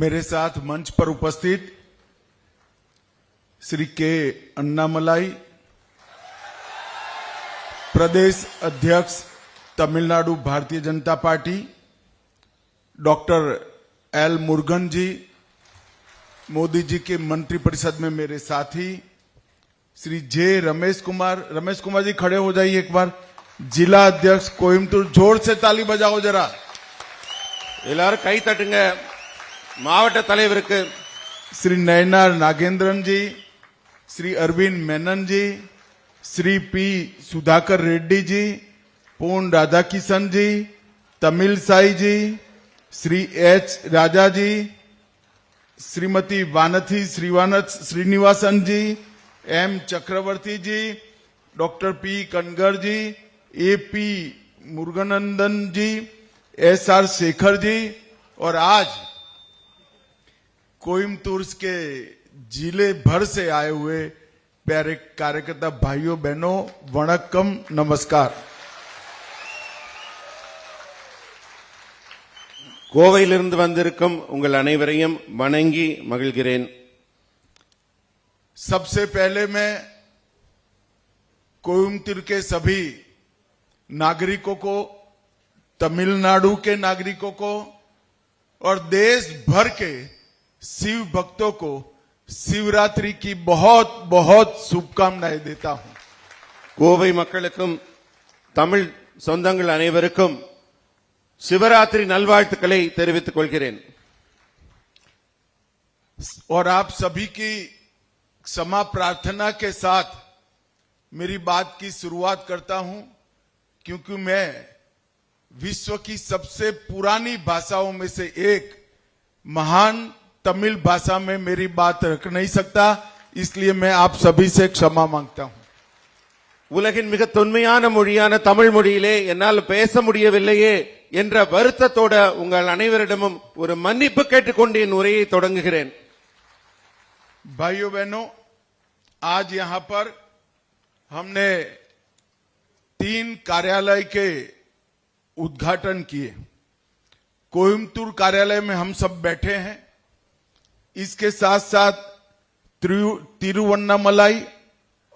मेरे साथ मंच पर उपस्थित श्री के अन्नामलाई प्रदेश अध्यक्ष Tamil Nadu Bharatiya Janata Party doctor L Murugan ji Modi ji के मंत्रिपरिषद में मेरे साथी श्री जे रमेश कुमार रमेश कुमार जी खड़े हो जाइए एक बार जिला अध्यक्ष कोयमतूर जोर से ताली बजाओ जरा எல்லாரும் கை தட்டுங்க மாவட்ட தலைவருக்கு Shri Nainar Nagendran ji Shri Arvind Menon ji Shri P Sudhakar Reddy ji Pon Radhakrishnan ji Tamilisai ji Shri H Raja ji Shrimati Vanathi श्रीवानथ Srinivasan ji M Chakravarthy ji doctor P Kanagar ji A P Muruganandan ji S R Sekhar ji और आज कोयमतूर के ज़िले भर से आए हुए प्यारे कार्यकर्ता भाइयों, बहनों, वणक्कम नमस्कार। கோவையிலிருந்து வந்திருக்கும் உங்கள் அனைவரையும் வணங்கி மகிழ்கிறேன் सबसे पहले मैं कोयमतूर के सभी नागरिकों को तमिलनाडु के नागरिकों को और देश भर के शिव भक्तों को शिवरात्रि की बहुत बहुत शुभकामनाएं देता हूं கோவை மக்களுக்கும் தமிழ் சொந்தங்கள் அனைவருக்கும் சிவராத்திரி நல்வாழ்த்துக்களை தெரிவித்துக் கொள்கிறேன் और आप सभी की क्षमा प्रार्थना के साथ मेरी बात की शुरुआत करता हूं क्योंकि मैं विश्व की सबसे पुरानी भाषाओं में से एक महान तमिल भाषा में मेरी बात रख नहीं सकता इसलिए मैं आप सभी से क्षमा मांगता हूं உலகின் மிக தொன்மையான மொழியான தமிழ் மொழியிலே என்னால் பேச முடியவில்லையே என்ற வருத்தத்தோட உங்கள் அனைவரிடமும் ஒரு மன்னிப்பு கேட்டுக்கொண்டு என் உரையை தொடங்குகிறேன் भाइयों बहनों आज यहां पर हमने तीन कार्यालय के उद्घाटन किए कोयमतूर कार्यालय में हम सब बैठे हैं इसके साथ साथ तिरु- तिरुवन्नामलाई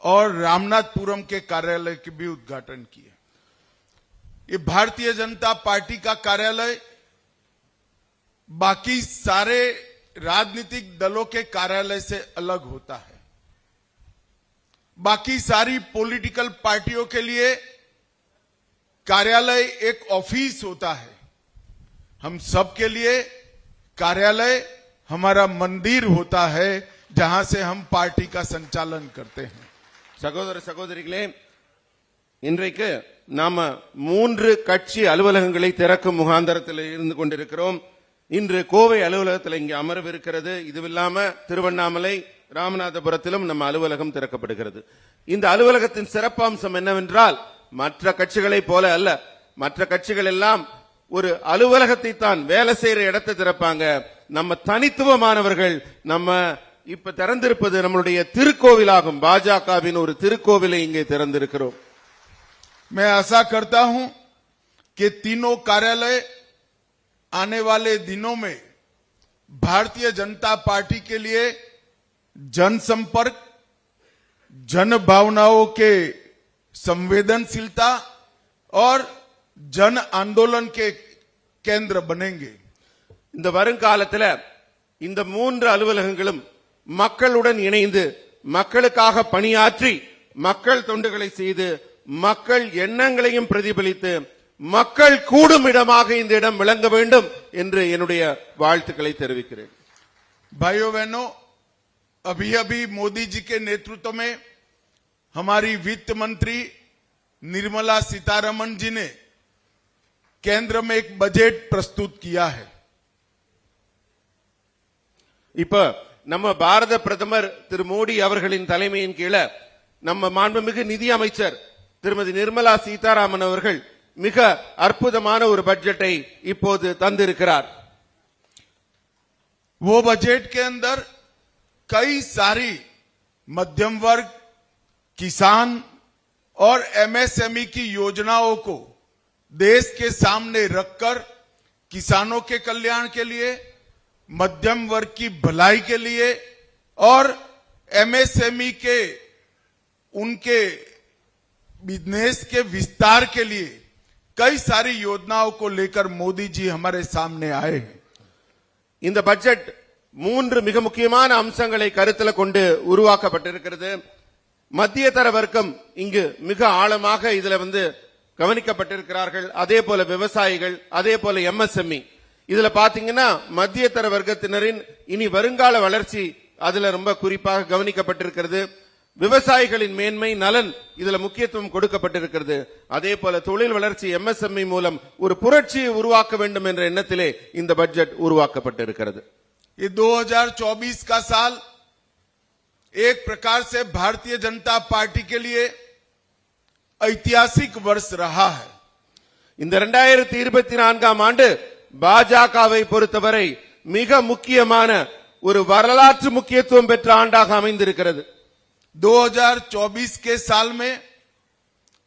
और रामनाथपुरम के कार्यालय के भी उद्घाटन किए ये भारतीय जनता पार्टी का कार्यालय, बाकी सारे राजनीतिक दलों के कार्यालय से अलग होता है। बाकी सारी पॉलिटिकल पार्टियों के लिए कार्यालय एक ऑफ़िस होता है। हम सबके लिए कार्यालय हमारा मंदिर होता है, जहाँ से हम पार्टी का संचालन करते हैं। सहोदर सहोदरी इनके நாம மூன்று கட்சி அலுவலகங்களை திறக்கும் முகாந்தரத்தில் இருந்து கொண்டிருக்கிறோம். இன்று கோவை அலுவலகத்தில் இங்கே அமர்விருக்கிறது. இதுவில்லாம திருவண்ணாமலை ராமநாதபுரத்திலும் நம்ம அலுவலகம் திறக்கப்படுகிறது. இந்த அலுவலகத்தின் சிறப்பம்சம் என்னவென்றால் மற்ற கட்சிகளைப் போல அல்ல. மற்ற கட்சிகள் எல்லாம் ஒரு அலுவலகத்தை தான் வேலை செய்யற இடத்தை திறப்பாங்க. நம்ம தனித்துவமானவர்கள் நம்ம இப்ப திறந்திருப்பது நம்மளுடைய திருக்கோவிலாகும். பாஜகவின் ஒரு திருக்கோவிலை இங்கே திறந்திருக்கிறோம். मैं आशा करता हूं कि तीनों कार्यालय आने वाले दिनों में भारतीय जनता पार्टी के लिए जनसंपर्क जन भावनाओं के संवेदनशीलता और जन आंदोलन के केंद्र बनेंगे இந்த வருங்காலத்துல இந்த மூன்று அலுவலகங்களும் மக்களுடன் இணைந்து மக்களுக்காக பணியாற்றி மக்கள் தொண்டுகளை செய்து மக்கள் எண்ணங்களையும் பிரதிபலித்து மக்கள் கூடும் இடமாக இந்த இடம் விளங்க வேண்டும் என்று என்னுடைய வாழ்த்துக்களை தெரிவிக்கிறேன் भाइयों बहनों अभी अभी मोदी जी के नेतृत्व में हमारी वित्त मंत्री निर्मला सीतारमन जी ने केंद्र में एक बजट प्रस्तुत किया है இப்ப நம்ம பாரத பிரதமர் திரு மோடி அவர்களின் தலைமையின் கீழ நம்ம மாண்புமிகு நிதி அமைச்சர் திருமதி நிர்மலா சீதாராமன் அவர்கள் மிக அற்புதமான ஒரு பட்ஜெட்டை இப்போது தந்திருக்கிறார் वो बजट के अंदर कई सारी मध्यम वर्ग किसान और एमएसएमई की योजनाओं को देश के सामने रखकर किसानों के कल्याण के लिए मध्यम वर्ग की भलाई के लिए और एमएसएमई के उनके बिजनेस के विस्तार के लिए कई सारी योजनाओं को लेकर मोदी जी हमारे सामने आए हैं இந்த பட்ஜெட் மூன்று மிக முக்கியமான அம்சங்களை கருத்தில் கொண்டு உருவாக்கப்பட்டிருக்கிறது மத்திய தர வர்க்கம் இங்கு மிக ஆழமாக இதுல வந்து கவனிக்கப்பட்டிருக்கிறார்கள் அதே போல விவசாயிகள் அதே போல எம்எஸ்எம்இ இதுல பாத்தீங்கன்னா மத்திய தர வர்க்கத்தினரின் இனி வருங்கால வளர்ச்சி அதுல ரொம்ப குறிப்பாக கவனிக்கப்பட்டிருக்கிறது விவசாயிகளின் மேன்மை நலன் இதுல முக்கியத்துவம் கொடுக்கப்பட்டிருக்கிறது அதே போல தொழில் வளர்ச்சி எம்எஸ்எம்இ மூலம் ஒரு புரட்சியை உருவாக்க வேண்டும் என்ற எண்ணத்திலே இந்த பட்ஜெட் உருவாக்கப்பட்டிருக்கிறது ये 2024 का साल एक प्रकार से भारतीय जनता पार्टी के लिए ऐतिहासिक वर्ष रहा है இந்த ரெண்டாயிரத்தி இருபத்தி நான்காம் ஆண்டு பாஜகவை பொறுத்தவரை மிக முக்கியமான ஒரு வரலாற்று முக்கியத்துவம் பெற்ற ஆண்டாக அமைந்திருக்கிறது 2024 के साल में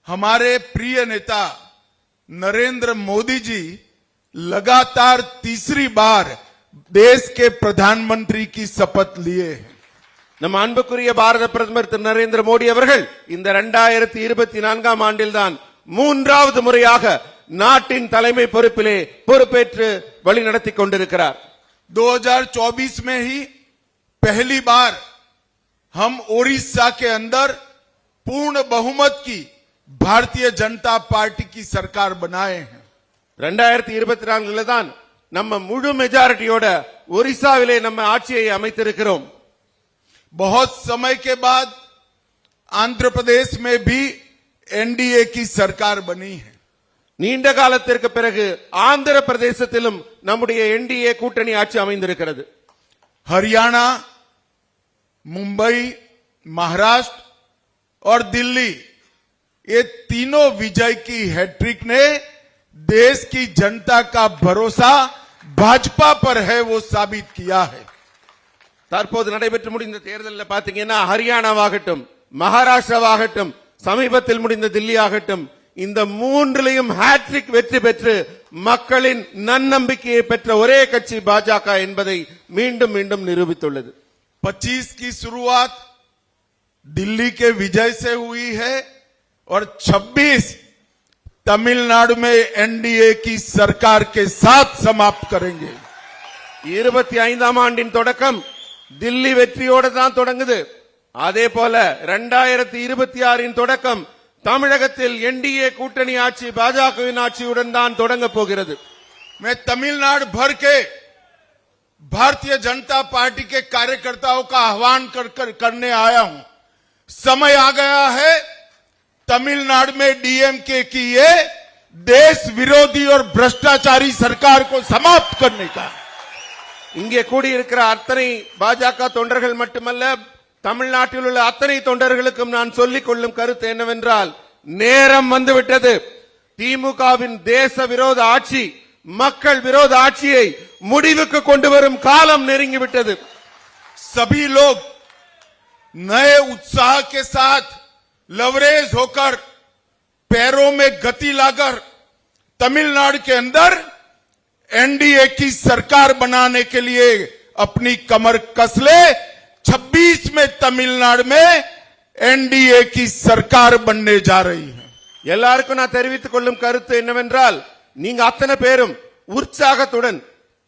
हमारे प्रिय नेता नरेंद्र मोदी जी लगातार तीसरी बार देश के प्रधानमंत्री की शपथ लिए हैं நம் அன்புக்குரிய பாரத பிரதமர் திரு நரேந்திர மோடி அவர்கள் இந்த ரெண்டாயிரத்தி இருபத்தி நான்காம் ஆண்டில்தான் மூன்றாவது முறையாக நாட்டின் தலைமை பொறுப்பிலே பொறுப்பேற்று வழி நடத்தி கொண்டிருக்கிறார் 2024 में ही पहली बार हम ओडिशा के अंदर पूर्ण बहुमत की भारतीय जनता पार्टी की सरकार बनाए हैं ரெண்டாயிரத்தி இருபத்தி நான்குல தான் நம்ம முழு மெஜாரிட்டியோட ஒரிசாவிலே நம்ம ஆட்சியை அமைத்திருக்கிறோம் बहुत समय के बाद आंध्र प्रदेश में भी एनडीए की सरकार बनी है நீண்ட காலத்திற்கு பிறகு ஆந்திர பிரதேசத்திலும் நம்முடைய என்டிஏ கூட்டணி ஆட்சி அமைந்திருக்கிறது हरियाणा मुंबई महाराष्ट्र और दिल्ली ये तीनों विजय की हैट्रिक ने देश की जनता का भरोसा भाजपा पर है वो साबित किया है தற்போது நடைபெற்று முடிந்த தேர்தலில் பாத்தீங்கன்னா ஹரியானாவாகட்டும் மகாராஷ்டிராவாகட்டும் சமீபத்தில் முடிந்த தில்லி ஆகட்டும் இந்த மூன்றிலையும் ஹேட்ரிக் வெற்றி பெற்று மக்களின் நன்னம்பிக்கையை பெற்ற ஒரே கட்சி பாஜக என்பதை மீண்டும் மீண்டும் நிரூபித்துள்ளது 25 की शुरुआत दिल्ली के विजय से हुई है और 26 तमिलनाडु में एनडीए की सरकार के साथ समाप्त करेंगे இருபத்தி ஐந்தாம் ஆண்டின் தொடக்கம் தில்லி வெற்றியோடு தான் தொடங்குது அதே போல ரெண்டாயிரத்தி இருபத்தி ஆறின் தொடக்கம் தமிழகத்தில் என்டிஏ கூட்டணி ஆட்சி பாஜகவின் ஆட்சியுடன் தான் தொடங்க போகிறது मैं तमिलनाडु भर के भारतीय जनता पार्टी के कार्यकर्ताओं का आह्वान कर, कर करने आया हूं समय आ गया है तमिलनाडु में डीएमके की ये देश विरोधी और भ्रष्टाचारी सरकार को समाप्त करने का இங்கே கூடியிருக்கிற அத்தனை பாஜக தொண்டர்கள் மட்டுமல்ல தமிழ்நாட்டில் உள்ள அத்தனை தொண்டர்களுக்கும் நான் சொல்லிக் கொள்ளும் கருத்து என்னவென்றால் நேரம் வந்துவிட்டது திமுகவின் தேச விரோத ஆட்சி மக்கள் விரோத ஆட்சியை முடிவுக்கு கொண்டு வரும் காலம் நெருங்கிவிட்டது सभी लोग नए उत्साह के साथ लवरेज होकर पैरों में गति लाकर तमिलनाडु के अंदर एनडीए की सरकार बनाने के लिए अपनी कमर कस ले 26 में तमिलनाडु में एनडीए की सरकार बनने जा रही है எல்லாருக்கும் நான் தெரிவித்துக் கொள்ளும் கருத்து என்னவென்றால் நீங்க அத்தனை பேரும் உற்சாகத்துடன்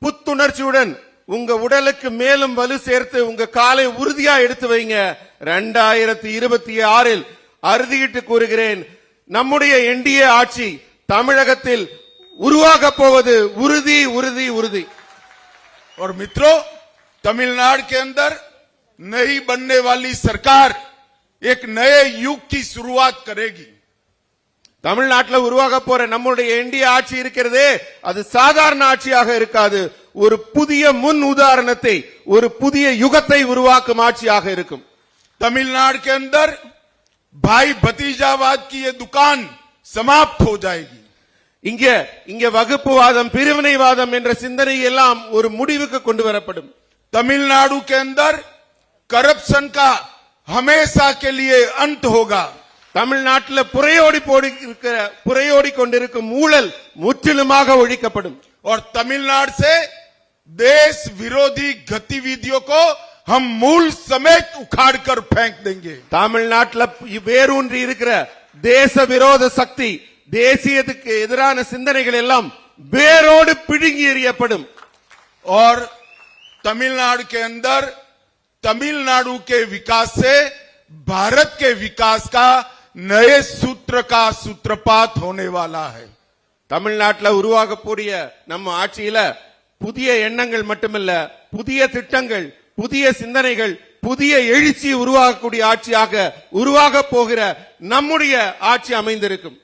புத்துணர்ச்சியுடன் உங்க உடலுக்கு மேலும் வலு சேர்த்து உங்க காலை உறுதியா எடுத்து வைங்க ரெண்டாயிரத்தி இருபத்தி ஆறில் அறுதியிட்டு கூறுகிறேன் நம்முடைய என்டிஏ ஆட்சி தமிழகத்தில் உருவாக போவது உறுதி உறுதி உறுதி और मित्रों तमिलनाडु के अंदर नई बनने वाली सरकार एक नए युग की शुरुआत करेगी தமிழ்நாட்டில் உருவாக போற நம்முடைய என்டிஏ ஆட்சி இருக்கிறதே அது சாதாரண ஆட்சியாக இருக்காது ஒரு புதிய முன் உதாரணத்தை ஒரு புதிய யுகத்தை உருவாக்கும் ஆட்சியாக இருக்கும் तमिलनाडु के अंदर भाई भतीजावाद की ये दुकान समाप्त हो जाएगी இங்க இங்க வகுப்புவாதம் பிரிவினைவாதம் என்ற சிந்தனை எல்லாம் ஒரு முடிவுக்கு கொண்டு வரப்படும் तमिलनाडु के अंदर करप्शन का हमेशा के लिए अंत होगा தமிழ்நாட்டில் புறையோடி போடி இருக்கிற புறையோடி கொண்டிருக்கும் ஊழல் முற்றிலுமாக ஒழிக்கப்படும் और तमिलनाडु से देश विरोधी गतिविधियों को हम मूल समेत उखाड़ कर फेंक देंगे தமிழ்நாட்டில் வேரூன்றி இருக்கிற தேச விரோத சக்தி தேசியத்துக்கு எதிரான சிந்தனைகள் எல்லாம் வேரோடு பிடுங்கி எறியப்படும் और तमिलनाडु के अंदर तमिलनाडु के विकास से भारत के विकास का नए सूत्र का सूत्रपात होने वाला है தமிழ்நாட்டில் உருவாகக்கூடிய நம்ம ஆட்சியில புதிய எண்ணங்கள் மட்டுமல்ல புதிய திட்டங்கள் புதிய சிந்தனைகள் புதிய எழுச்சி உருவாகக்கூடிய ஆட்சியாக உருவாக போகிற நம்முடைய ஆட்சி அமைந்திருக்கும்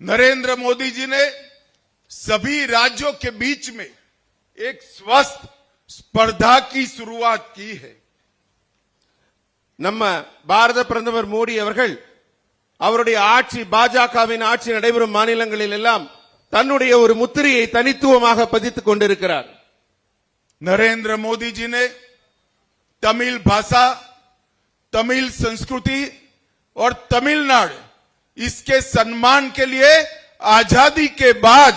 नरेंद्र मोदी जी ने सभी राज्यों के बीच में एक स्वस्थ स्पर्धा की शुरुआत की है நம்ம பாரத பிரதமர் மோடி அவர்கள் அவருடைய ஆட்சி பாஜகவின் ஆட்சி நடைபெறும் மாநிலங்களில் எல்லாம் தன்னுடைய ஒரு முத்திரையை தனித்துவமாக பதித்துக் கொண்டிருக்கிறார் नरेंद्र मोदी जी ने तमिल भाषा तमिल संस्कृति और तमिलनाडु इसके सम्मान के लिए आजादी के बाद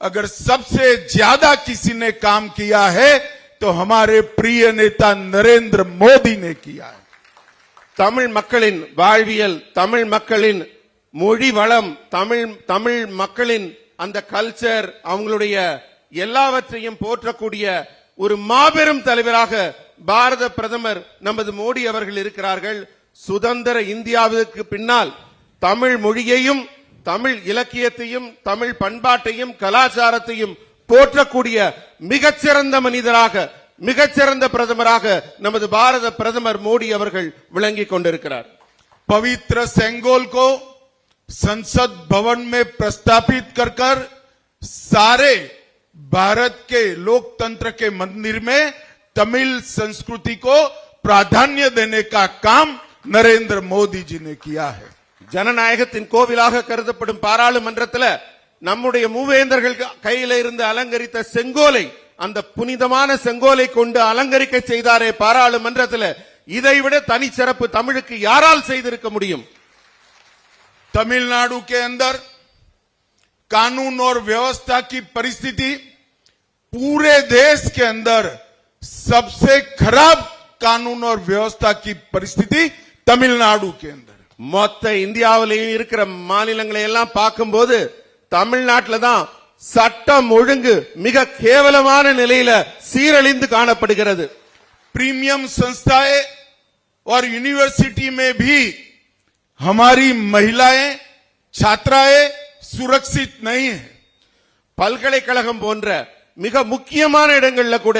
अगर सबसे ज्यादा किसी ने काम किया है तो हमारे प्रिय नेता नरेंद्र मोदी ने किया है தமிழ் மக்களின் வாழ்வியல் தமிழ் மக்களின் மொழி வளம் தமிழ் தமிழ் மக்களின் அந்த கல்ச்சர் அவங்களுடைய எல்லாவற்றையும் போற்றக்கூடிய ஒரு மாபெரும் தலைவராக பாரத பிரதமர் நமது மோடி அவர்கள் இருக்கிறார்கள். சுதந்திர இந்தியாவிற்கு பின்னால் தமிழ் மொழியையும் தமிழ் இலக்கியத்தையும் தமிழ் பண்பாட்டையும் கலாச்சாரத்தையும் போற்றக்கூடிய மிகச்சிறந்த மனிதராக மிகச்சிறந்த பிரதமராக நமது பாரத பிரதமர் மோடி அவர்கள் விளங்கிக் கொண்டிருக்கிறார் पवित्र सेंगोल को संसद भवन में प्रस्तापित कर कर सारे भारत के लोकतंत्र के मंदिर में तमिल संस्कृति को प्राधान्य देने का काम नरेंद्र मोदी जी ने किया है ஜனநாயகத்தின் கோவிலாக கருதப்படும் பாராளுமன்றத்துல நம்முடைய மூவேந்தர்கள் கையில இருந்து அலங்கரித்த செங்கோலை அந்த புனிதமான செங்கோலை கொண்டு அலங்கரிக்க செய்தாரே பாராளுமன்றத்துல இதைவிட தனிச்சிறப்பு தமிழுக்கு யாரால் செய்திருக்க முடியும் तमिलनाडु के अंदर कानून और व्यवस्था की परिस्थिति पूरे देश के अंदर सबसे खराब कानून और व्यवस्था की परिस्थिति तमिलनाडु के अंदर மொத்த இந்தியாவிலேயும் இருக்கிற மாநிலங்களை எல்லாம் பார்க்கும்போது தமிழ்நாட்டில தான் சட்டம் ஒழுங்கு மிக கேவலமான நிலையில சீரழிந்து காணப்படுகிறது प्रीमियम संस्थाएं और यूनिवर्सिटी में भी हमारी महिलाएं छात्राएं सुरक्षित नहीं है பல்கலைக்கழகம் போன்ற மிக முக்கியமான இடங்கள்ல கூட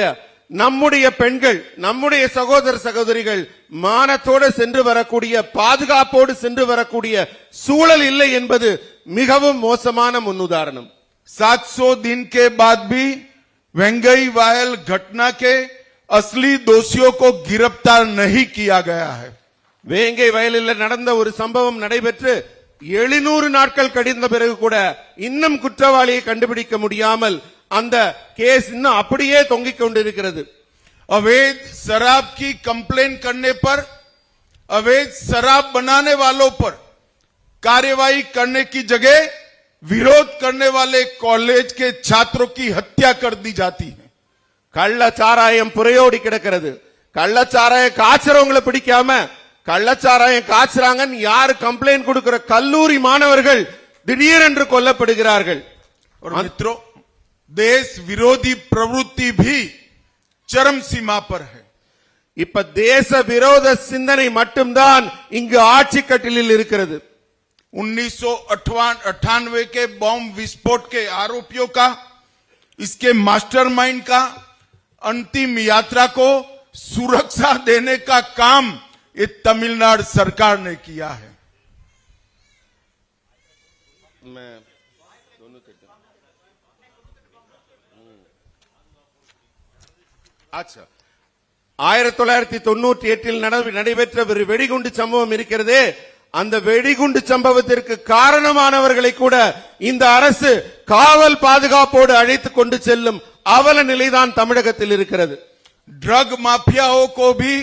நம்முடைய பெண்கள் நம்முடைய சகோதர சகோதரிகள் மானத்தோடு சென்று வரக்கூடிய பாதுகாப்போடு சென்று வரக்கூடிய சூழல் இல்லை என்பது மிகவும் மோசமான முன்னுதாரணம் 700 दिन के बाद भी वेंगई वायल घटना के असली दोषियों को गिरफ्तार नहीं किया गया है வேங்கை வயலில் நடந்த ஒரு சம்பவம் நடைபெற்று எழுநூறு நாட்கள் கடிந்த பிறகு கூட இன்னும் குற்றவாளியை கண்டுபிடிக்க முடியாமல் அந்த கேஸ் இன்னும் அப்படியே தொங்கிக் கொண்டிருக்கிறது अवैध शराब की कंप्लेन करने पर अवैध शराब बनाने वालों पर कार्यवाही करने की जगह विरोध करने वाले कॉलेज के छात्रों की हत्या कर दी जाती है கள்ள சாராயம் புறையோடி கிடக்கிறது கள்ளச்சாராயம் காய்ச்சறவங்களை பிடிக்காம கள்ளச்சாராயம் காய்ச்சறாங்கன்னு யாரு கம்ப்ளைண்ட் கொடுக்கிற கல்லூரி மாணவர்கள் திடீரென்று கொல்லப்படுகிறார்கள் और मित्रों देश विरोधी प्रवृत्ति भी चरम सीमा पर है இப்ப தேச விரோத சிந்தனை மட்டும்தான் இங்கு ஆட்சி கட்டிலில் இருக்கிறது उन्नीस अट्ठानवे के बॉम्ब विस्फोट के आरोपियों का इसके मास्टरमाइंड का अंतिम यात्रा को सुरक्षा देने का काम ये तमिलनाडु सरकार ने किया है ஆச்சா ஆயிரத்தி தொள்ளாயிரத்தி தொண்ணூற்றி எட்டில் நட- நடைபெற்ற ஒரு வெடிகுண்டு சம்பவம் இருக்கிறதே அந்த வெடிகுண்டு சம்பவத்திற்கு காரணமானவர்களை கூட இந்த அரசு காவல் பாதுகாப்போடு அழைத்து கொண்டு செல்லும் அவல நிலைதான் தமிழகத்தில் இருக்கிறது ड्रग माफियाओं को भी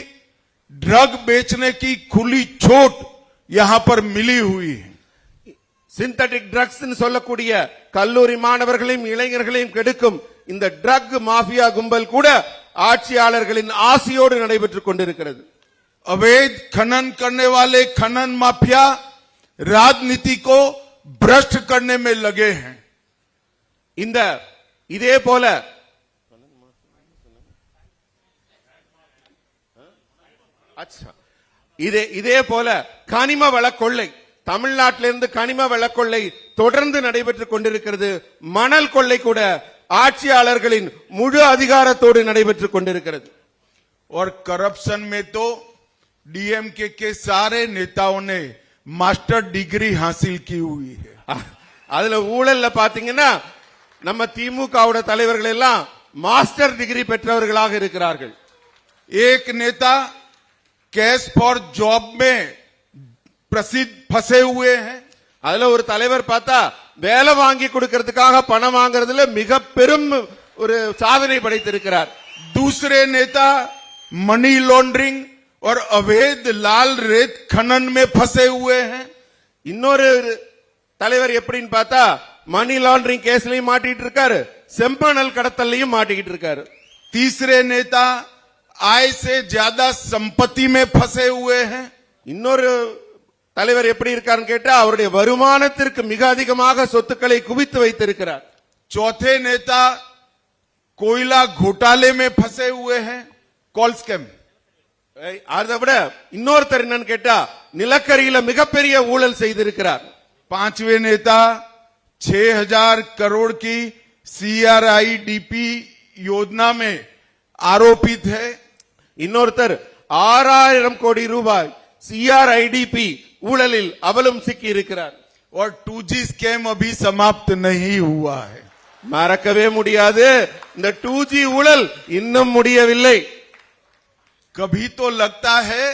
ड्रग बेचने की खुली छूट यहां पर मिली हुई है சிந்தட்டிக் ட்ரக்ஸ் சொல்லக்கூடிய கல்லூரி மாணவர்களையும் இளைஞர்களையும் கெடுக்கும் இந்த ட்ரக் மாஃபியா கும்பல் கூட ஆட்சியாளர்களின் ஆசையோடு நடைபெற்றுக் கொண்டிருக்கிறது अवैध खनन करने वाले खनन माफिया राजनीति को भ्रष्ट करने में लगे हैं இந்த இதே போல அச்சா. இதே இதே போல கனிம வள கொள்ளை தமிழ்நாட்டிலிருந்து கனிம வள கொள்ளை தொடர்ந்து நடைபெற்றுக் கொண்டிருக்கிறது மணல் கொள்ளை கூட ஆட்சியாளர்களின் முழு அதிகாரத்தோடு நடைபெற்றுக் கொண்டிருக்கிறது और करप्शन में तो डीएमके के सारे नेताओं ने मास्टर डिग्री हासिल की हुई है அ- அதுல ஊழல்ல பாத்தீங்கன்னா நம்ம திமுகவோட தலைவர்கள் எல்லாம் மாஸ்டர் டிகிரி பெற்றவர்களாக இருக்கிறார்கள் एक नेता कैश फॉर जॉब में प्रसिद्ध फंसे हुए हैं அதுல ஒரு தலைவர் பார்த்தா வேலை வாங்கி கொடுக்கறதுக்காக பணம் வாங்குறதுல மிக பெரும் ஒரு சாதனை படைத்திருக்கிறார் दूसरे नेता मनी लॉन्ड्रिंग और अवैध लाल रेत खनन में फंसे हुए हैं இன்னொரு தலைவர் எப்படின்னு பார்த்தா மணி லாண்டரிங் கேஸ்லயும் மாட்டிட்டு இருக்காரு செம்பனல் கடத்தல்லையும் மாட்டிக்கிட்டு இருக்காரு तीसरे नेता आय से ज्यादा संपत्ति में फंसे हुए हैं இன்னொரு தலைவர் எப்படி இருக்காருன்னு கேட்டா அவருடைய வருமானத்திற்கு மிக அதிகமாக சொத்துக்களை குவித்து வைத்திருக்கிறார் चौथे नेता कोयला घोटाले में फंसे हुए हैं कॉल स्कैम ஏய், அதை விட இன்னொருத்தர் என்னன்னு கேட்டா நிலக்கரியில மிகப்பெரிய ஊழல் செய்திருக்கிறார் पांचवें नेता 6000 करोड़ की सीआरआईडीपी योजना में आरोपित है இன்னொருத்தர் ஆறாயிரம் கோடி ரூபாய் சிஆர்ஐடிபி ஊழலில் அவலும் சிக்கி இருக்கிறார் और 2G स्कैम अभी समाप्त नहीं हुआ है மறக்கவே முடியாது இந்த டூ ஜி ஊழல் இன்னும் முடியவில்லை कभी तो लगता है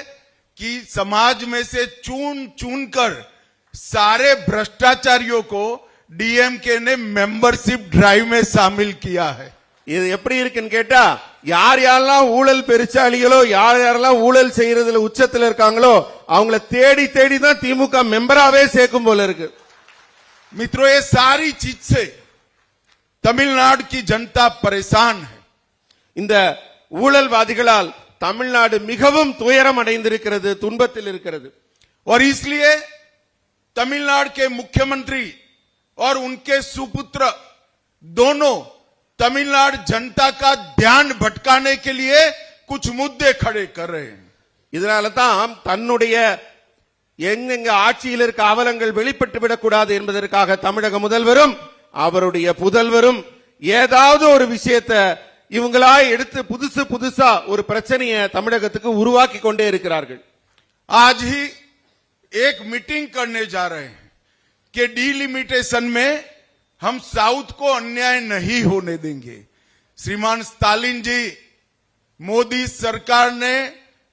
कि समाज में से चुन चुन कर सारे भ्रष्टाचारियों को डीएमके ने मेंबरशिप ड्राइव में शामिल किया है இது எப்படி இருக்குன்னு கேட்டா யார் யாரெல்லாம் ஊழல் பெருச்சாளிகளோ யார் யாரெல்லாம் ஊழல் செய்யறதுல உச்சத்துல இருக்காங்களோ அவங்கள தேடி தேடி தான் திமுக மெம்பராவே சேர்க்கும் போல இருக்கு मित्रों ये सारी चीज से तमिलनाडु की जनता परेशान है இந்த ஊழல்வாதிகளால் தமிழ்நாடு மிகவும் துயரம் அடைந்திருக்கிறது துன்பத்தில் இருக்கிறது और इसलिए तमिलनाडु के मुख्यमंत्री और उनके सुपुत्र दोनों तमिलनाडु जनता का ध्यान भटकाने के लिए कुछ मुद्दे खड़े कर रहे हैं இதனால தான் தன்னுடைய எங்கெங்க ஆட்சியில் இருக்க அவலங்கள் வெளிப்பட்டு விடக்கூடாது என்பதற்காக தமிழக முதல்வரும் அவருடைய புதல்வரும் ஏதாவது ஒரு விஷயத்தை இவங்களா எடுத்து புதுசு புதுசா ஒரு பிரச்சனையை தமிழகத்துக்கு உருவாக்கி கொண்டே இருக்கிறார்கள் आज ही एक मीटिंग करने जा रहे हैं कि डिलिमिटेशन में हम साउथ को अन्याय नहीं होने देंगे श्रीमान स्टालिन जी मोदी सरकार ने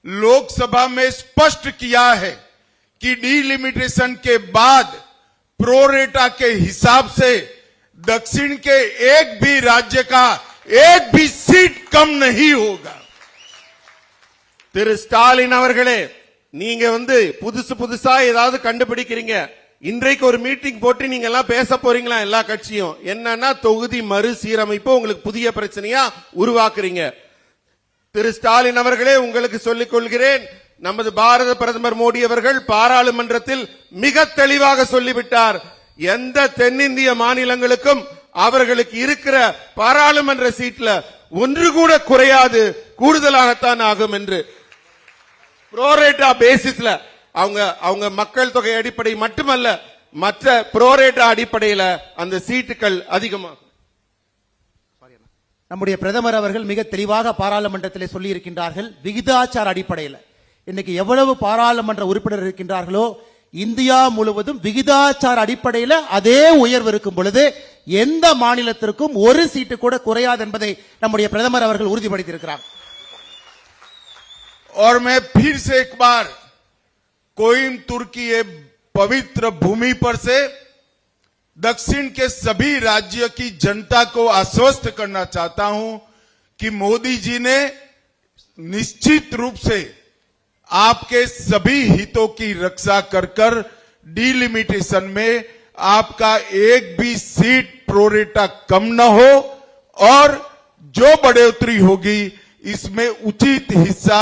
लोकसभा में स्पष्ट किया है कि डिलिमिटेशन के बाद प्रोरेटा के हिसाब से दक्षिण के एक भी राज्य का एक भी सीट कम नहीं होगा திரு ஸ்டாலின் அவர்களே நீங்க வந்து புதுசு புதுசா ஏதாவது கண்டுபிடிக்கிறீங்க இன்றைக்கு ஒரு மீட்டிங் போட்டு நீங்க எல்லாம் பேச போறீங்களா எல்லா கட்சியும் என்னன்னா தொகுதி மறுசீரமைப்பு உங்களுக்கு புதிய பிரச்சனையா உருவாக்குறீங்க திரு ஸ்டாலின் அவர்களே உங்களுக்கு சொல்லிக் கொள்கிறேன் நமது பாரத பிரதமர் மோடி அவர்கள் பாராளுமன்றத்தில் மிக தெளிவாக சொல்லிவிட்டார் எந்த தென்னிந்திய மாநிலங்களுக்கும் அவர்களுக்கு இருக்கிற பாராளுமன்ற சீட்ல ஒன்று கூட குறையாது கூடுதலாகத்தான் ஆகும் என்று புரோரேட்டா பேசிஸ்ல அவங்க அவங்க மக்கள் தொகை அடிப்படை மட்டுமல்ல மற்ற புரோரேட்டா அடிப்படையில அந்த சீட்டுகள் அதிகமாகும். நம்முடைய பிரதமர் அவர்கள் மிக தெளிவாக பாராளுமன்றத்திலே சொல்லி இருக்கின்றார்கள் விகிதாச்சார அடிப்படையில். இன்னைக்கு எவ்வளவு பாராளுமன்ற உறுப்பினர் இருக்கின்றார்களோ இந்தியா முழுவதும் விகிதாச்சார அடிப்படையில் அதே உயர்வு இருக்கும் பொழுது எந்த மாநிலத்திற்கும் ஒரு சீட்டு கூட குறையாது என்பதை நம்முடைய பிரதமர் அவர்கள் உறுதிப்படுத்தியிருக்கிறார் और मैं फिर से एक बार कोइमतुर की ये पवित्र भूमि पर से दक्षिण के सभी राज्य की जनता को आश्वस्त करना चाहता हूं कि मोदी जी ने निश्चित रूप से आपके सभी हितों की रक्षा कर कर डिलिमिटेशन में आपका एक भी सीट प्रोरेटा कम न हो और जो बढ़ोतरी होगी इसमें उचित हिस्सा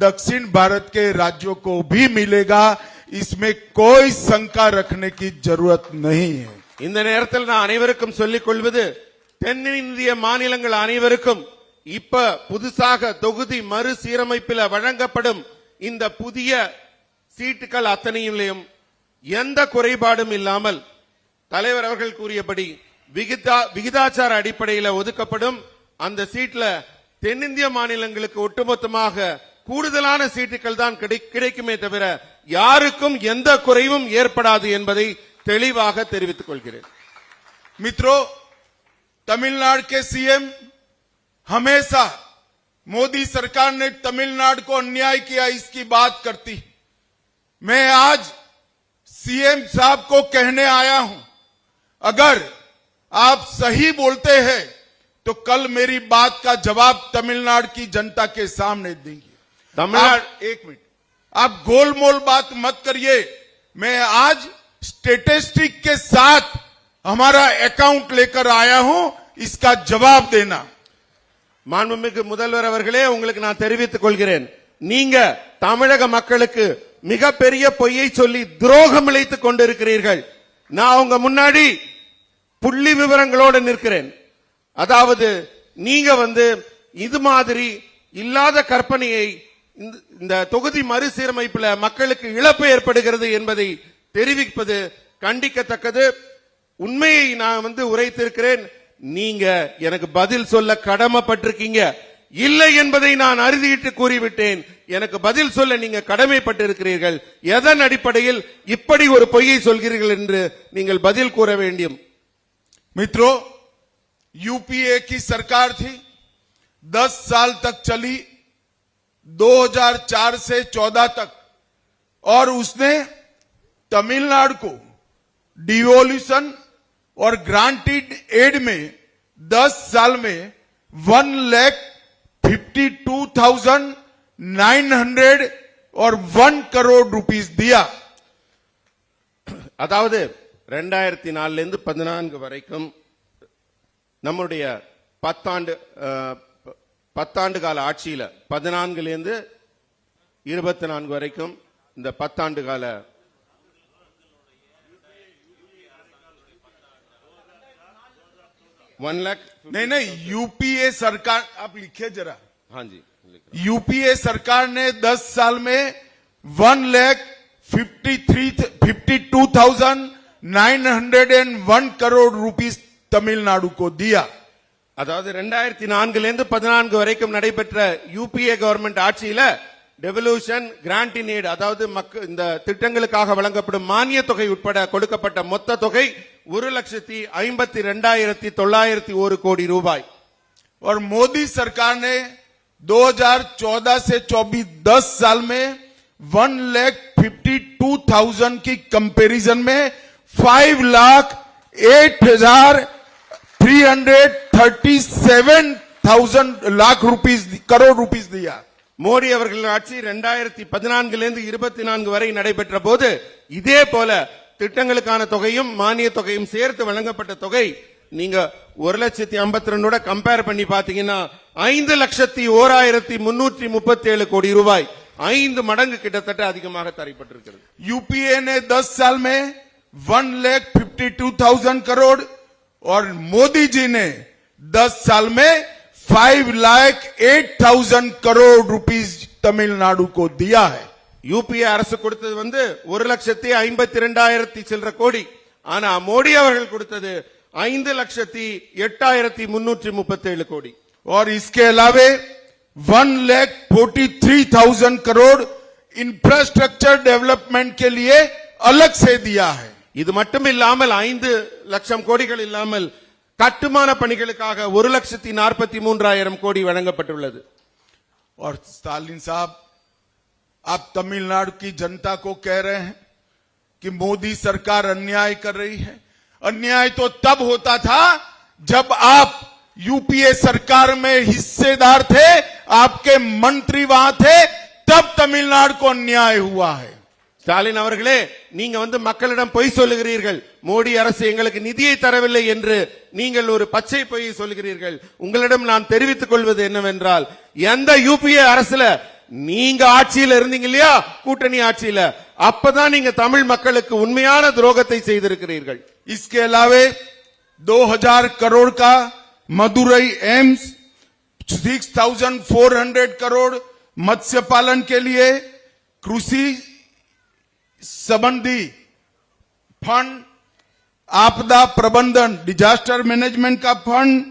दक्षिण भारत के राज्यों को भी मिलेगा इसमें कोई शंका रखने की जरूरत नहीं है இந்த நேரத்தில் நான் அனைவருக்கும் சொல்லிக் கொள்வது தென்னிந்திய மாநிலங்கள் அனைவருக்கும் இப்ப புதுசாக தொகுதி மறுசீரமைப்பில் வழங்கப்படும் இந்த புதிய சீட்டுகள் அத்தனையிலும் எந்த குறைபாடும் இல்லாமல் தலைவர் அவர்கள் கூறியபடி விகிதா விகிதாச்சார அடிப்படையில் ஒதுக்கப்படும் அந்த சீட்ல தென்னிந்திய மாநிலங்களுக்கு ஒட்டுமொத்தமாக கூடுதலான சீட்டுகள் தான் கிடை- கிடைக்குமே தவிர யாருக்கும் எந்த குறைவும் ஏற்படாது என்பதை தெளிவாக தெரிவித்துக் கொள்கிறேன் मित्रों तमिलनाडु के सीएम हमेशा मोदी सरकार ने तमिलनाडु को अन्याय किया इसकी बात करती मैं आज सीएम साहब को कहने आया हूँ अगर आप सही बोलते हैं तो कल मेरी बात का जवाब तमिलनाडु की जनता के सामने देंगे। तमिलनाडु एक मिनट आप गोलमोल बात मत करिए मैं आज स्टेटिस्टिक के साथ हमारा अकाउंट लेकर आया हूँ इसका जवाब देना। மாண்புமிகு முதல்வர் அவர்களே உங்களுக்கு நான் தெரிவித்துக் கொள்கிறேன். நீங்க தமிழக மக்களுக்கு மிகப்பெரிய பொய்யை சொல்லி துரோகம் இழைத்துக் கொண்டிருக்கிறீர்கள். நான் உங்க முன்னாடி புள்ளி விவரங்களோடு நிற்கிறேன். அதாவது நீங்க வந்து இது மாதிரி இல்லாத கற்பனையை இந்த- இந்த தொகுதி மறுசீரமைப்புல மக்களுக்கு இழப்பு ஏற்படுகிறது என்பதை தெரிவிப்பது கண்டிக்கத்தக்கது. உண்மையை நான் வந்து உரைத்திருக்கிறேன். நீங்க எனக்கு பதில் சொல்ல கடமைப்பட்டிருக்கீங்க இல்லை என்பதை நான் அறுதியிட்டு கூறிவிட்டேன் எனக்கு பதில் சொல்ல நீங்க கடமைப்பட்டிருக்கிறீர்கள் எதன் அடிப்படையில் இப்படி ஒரு பொய்யை சொல்கிறீர்கள் என்று நீங்கள் பதில் கூற வேண்டும் मित्रों यूपीए की सरकार थी दस साल तक चली 2004 से 14 तक और उसने तमिलनाडु को डिवोल्यूशन और ग्रांटेड एड में 10 साल में one lakh fifty two thousand nine hundred और वन करोड़ रुपीस दिया அதாவது ரெண்டாயிரத்தி நாலுல இருந்து பதினான்கு வரைக்கும் நம்முடைய பத்தாண்டு அஹ், ப- பத்தாண்டு கால ஆட்சியில பதினான்குல இருந்து இருபத்தி நான்கு வரைக்கும் இந்த பத்தாண்டு கால वन लाख नहीं नहीं यूपीए सरकार आप लिखिए जरा हाँ जी यूपीए सरकार ने 10 साल में one lakh fifty three fifty two thousand nine hundred and one crore rupees Tamil Nadu को दिया அதாவது ரெண்டாயிரத்தி நான்குல இருந்து பதினான்கு வரைக்கும் நடைபெற்ற யூபிஏ கவர்மெண்ட் ஆட்சியில டெவல்யூஷன் கிராண்ட் இன் aid அதாவது மக்க இந்த திட்டங்களுக்காக வழங்கப்படும் மானிய தொகை உட்பட கொடுக்கப்பட்ட மொத்த தொகை ஒரு லட்சத்தி ஐம்பத்தி ரெண்டாயிரத்தி தொள்ளாயிரத்தி ஒரு கோடி ரூபாய் और मोदी सरकार ने 2014 से 24 10 साल में one lakh fifty two thousand की कंपैरिजन में फाइव लाख एट हजार three hundred thirty seven thousand lakh rupees crore rupees दिया மோடி அவர்களின் ஆட்சி ரெண்டாயிரத்தி பதினான்குல இருந்து இருபத்தி நான்கு வரை நடைபெற்ற போது இதே போல திட்டங்களுக்கான தொகையும் மானிய தொகையும் சேர்த்து வழங்கப்பட்ட தொகை நீங்க ஒரு லட்சத்தி ஐம்பத்தி ரெண்டோட கம்பேர் பண்ணி பாத்தீங்கன்னா ஐந்து லட்சத்தி ஓராயிரத்தி முன்னூற்றி முப்பத்தி ஏழு கோடி ரூபாய் ஐந்து மடங்கு கிட்டத்தட்ட அதிகமாக தரப்பட்டிருக்கிறது यूपीए ने 10 साल में one lakh fifty two thousand crore और मोदी जी ने 10 साल में five lakh eight thousand crore rupees Tamil Nadu को दिया है யூபிஏ அரசு கொடுத்தது வந்து ஒரு லட்சத்தி ஐம்பத்தி ரெண்டாயிரத்தி சில்லற கோடி ஆனா மோடி அவர்கள் கொடுத்தது ஐந்து லட்சத்தி எட்டாயிரத்தி முன்னூற்றி முப்பத்தி ஏழு கோடி और इसके अलावे one lakh forty three thousand crore infrastructure development के लिए अलग से दिया है இது மட்டும் இல்லாமல் ஐந்து லட்சம் கோடிகள் இல்லாமல் கட்டுமான பணிகளுக்காக ஒரு லட்சத்தி நாற்பத்தி மூன்றாயிரம் கோடி வழங்கப்பட்டுள்ளது और स्टालिन साहब आप तमिलनाडु की जनता को कह रहे हैं कि मोदी सरकार अन्याय कर रही है अन्याय तो तब होता था जब आप यूपीए सरकार में हिस्सेदार थे आपके मंत्री वहां थे तब तमिलनाडु को अन्याय हुआ है ஸ்டாலின் அவர்களே நீங்க வந்து மக்களிடம் பொய் சொல்லுகிறீர்கள் மோடி அரசு எங்களுக்கு நிதியை தரவில்லை என்று நீங்கள் ஒரு பச்சை பொய்யை சொல்கிறீர்கள் உங்களிடம் நான் தெரிவித்துக் கொள்வது என்னவென்றால் எந்த யூபிஏ அரசுல நீங்க ஆட்சியில இருந்தீங்க இல்லையா கூட்டணி ஆட்சியில அப்பதான் நீங்க தமிழ் மக்களுக்கு உண்மையான துரோகத்தை செய்திருக்கிறீர்கள் इसके अलावे 2000 करोड़ का मदुरई एम्स 6400 करोड़ मत्स्य पालन के लिए कृषि संबंधी फंड आपदा प्रबंधन डिजास्टर मैनेजमेंट का फंड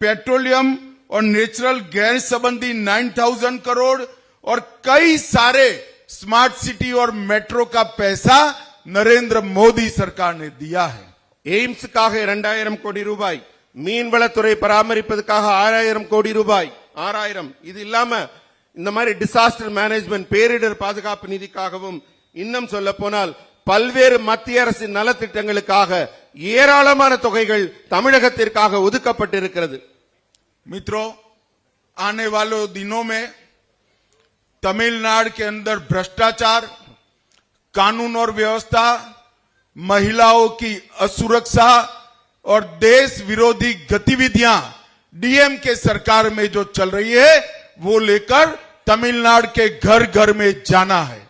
पेट्रोलियम और नेचुरल गैस संबंधी 9000 करोड़ और कई सारे स्मार्ट सिटी और मेट्रो का पैसा नरेंद्र मोदी सरकार ने दिया है எய்ம்ஸுக்காக இரண்டாயிரம் கோடி ரூபாய் மீன்வளத்துறை பராமரிப்பதற்காக ஆறாயிரம் கோடி ரூபாய் ஆறாயிரம் இது இல்லாம இந்த மாதிரி டிசாஸ்டர் மேனேஜ்மெண்ட் பேரிடர் பாதுகாப்பு நிதிக்காகவும் இன்னும் சொல்ல போனால் பல்வேறு மத்திய அரசின் நலத்திட்டங்களுக்காக ஏராளமான தொகைகள் தமிழகத்திற்காக ஒதுக்கப்பட்டிருக்கிறது मित्रों आने वाले दिनों में तमिलनाडु के अंदर भ्रष्टाचार कानून और व्यवस्था महिलाओं की असुरक्षा और देश विरोधी गतिविधियां डीएम के सरकार में जो चल रही है वो लेकर तमिलनाडु के घर घर में जाना है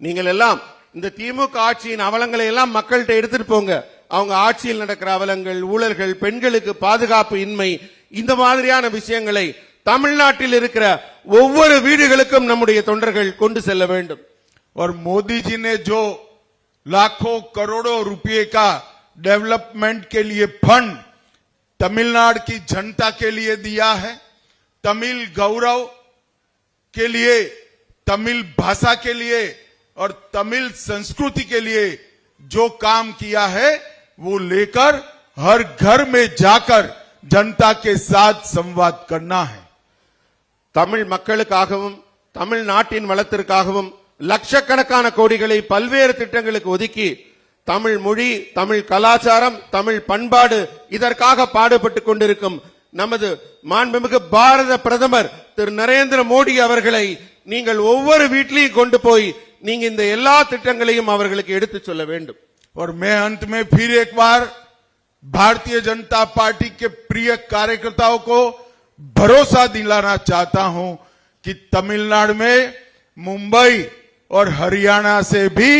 நீங்கள் எல்லாம் இந்த திமுக ஆட்சியின் அவலங்களை எல்லாம் மக்கள்கிட்ட எடுத்துட்டு போங்க அவங்க ஆட்சியில் நடக்கிற அவலங்கள் ஊழல்கள் பெண்களுக்கு பாதுகாப்பு இன்மை இந்த மாதிரியான விஷயங்களை தமிழ்நாட்டில் இருக்கிற ஒவ்வொரு வீடுகளுக்கும் நம்முடைய தொண்டர்கள் கொண்டு செல்ல வேண்டும் और मोदी जी ने जो लाखों करोड़ों रुपए का डेवलपमेंट के लिए फंड तमिलनाडु की जनता के लिए दिया है तमिल गौरव के लिए तमिल भाषा के लिए और तमिल संस्कृति के लिए जो काम किया है वो लेकर हर घर में जाकर जनता के साथ संवाद करना है தமிழ் மக்களுக்காகவும் தமிழ் நாட்டின் வளத்திற்காகவும் லட்சக்கணக்கான கோடிகளை பல்வேறு திட்டங்களுக்கு ஒதுக்கி தமிழ் மொழி தமிழ் கலாச்சாரம் தமிழ் பண்பாடு இதற்காக பாடுபட்டுக் கொண்டிருக்கும் நமது மாண்புமிகு பாரத பிரதமர் திரு நரேந்திர மோடி அவர்களை நீங்கள் ஒவ்வொரு வீட்லையும் கொண்டு போய் நீங்க இந்த எல்லா திட்டங்களையும் அவர்களுக்கு எடுத்துச் சொல்ல வேண்டும் और मैं अंत में फिर एक बार भारतीय जनता पार्टी के प्रिय कार्यकर्ताओं को भरोसा दिलाना चाहता हूं कि तमिलनाडु में मुंबई और हरियाणा से भी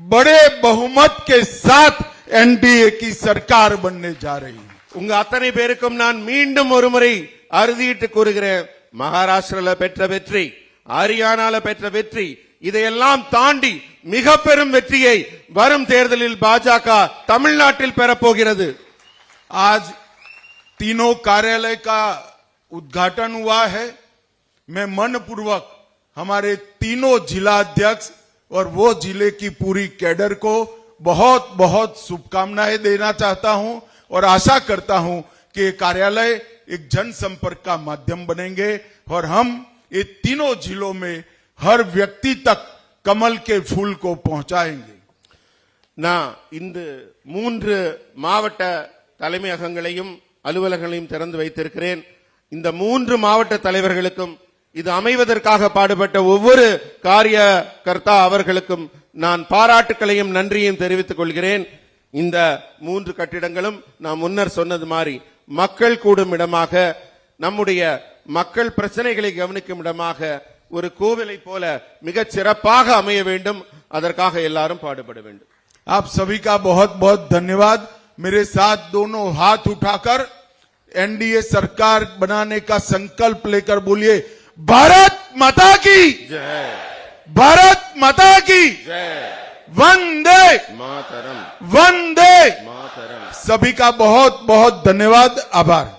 बड़े बहुमत के साथ एनडीए की सरकार बनने जा रही है உங்க அத்தனை பேருக்கும் நான் மீண்டும் ஒரு முறை அறுதியிட்டு கூறுகிறேன் மகாராஷ்டிரால பெற்ற வெற்றி ஹரியானால பெற்ற வெற்றி இதையெல்லாம் தாண்டி மிக பெரும் வெற்றியை வரும் தேர்தலில் பாஜக தமிழ்நாட்டில் பெறப்போகிறது आज तीनों कार्यालय का उद्घाटन हुआ है मैं मनपूर्वक हमारे तीनों जिला अध्यक्ष और वो जिले की पूरी कैडर को बहुत बहुत शुभकामनाएं देना चाहता हूं और आशा करता हूं कि ये कार्यालय एक जनसंपर्क का माध्यम बनेंगे और हम ये तीनों जिलों में हर व्यक्ति तक कमल के फूल को पहुंचाएंगे நான் இந்த மூன்று மாவட்ட தலைமையகங்களையும் அலுவலகங்களையும் திறந்து வைத்திருக்கிறேன் இந்த மூன்று மாவட்ட தலைவர்களுக்கும் இது அமைவதற்காக பாடுபட்ட ஒவ்வொரு காரியகர்த்தா அவர்களுக்கும் நான் பாராட்டுக்களையும் நன்றியையும் தெரிவித்துக் கொள்கிறேன் இந்த மூன்று கட்டிடங்களும் நான் முன்னர் சொன்னது மாதிரி மக்கள் கூடும் இடமாக நம்முடைய மக்கள் பிரச்சனைகளை கவனிக்கும் இடமாக ஒரு கோவிலை போல மிகச் சிறப்பாக அமைய வேண்டும் அதற்காக எல்லாரும் பாடுபட வேண்டும் आप सभी का बहुत बहुत धन्यवाद मेरे साथ दोनों हाथ उठाकर एनडीए सरकार बनाने का संकल्प लेकर बोलिए भारत माता की। जय। भारत माता की। जय। वंदे। मातरम। वंदे। मातरम। सभी का बहुत बहुत धन्यवाद आभार।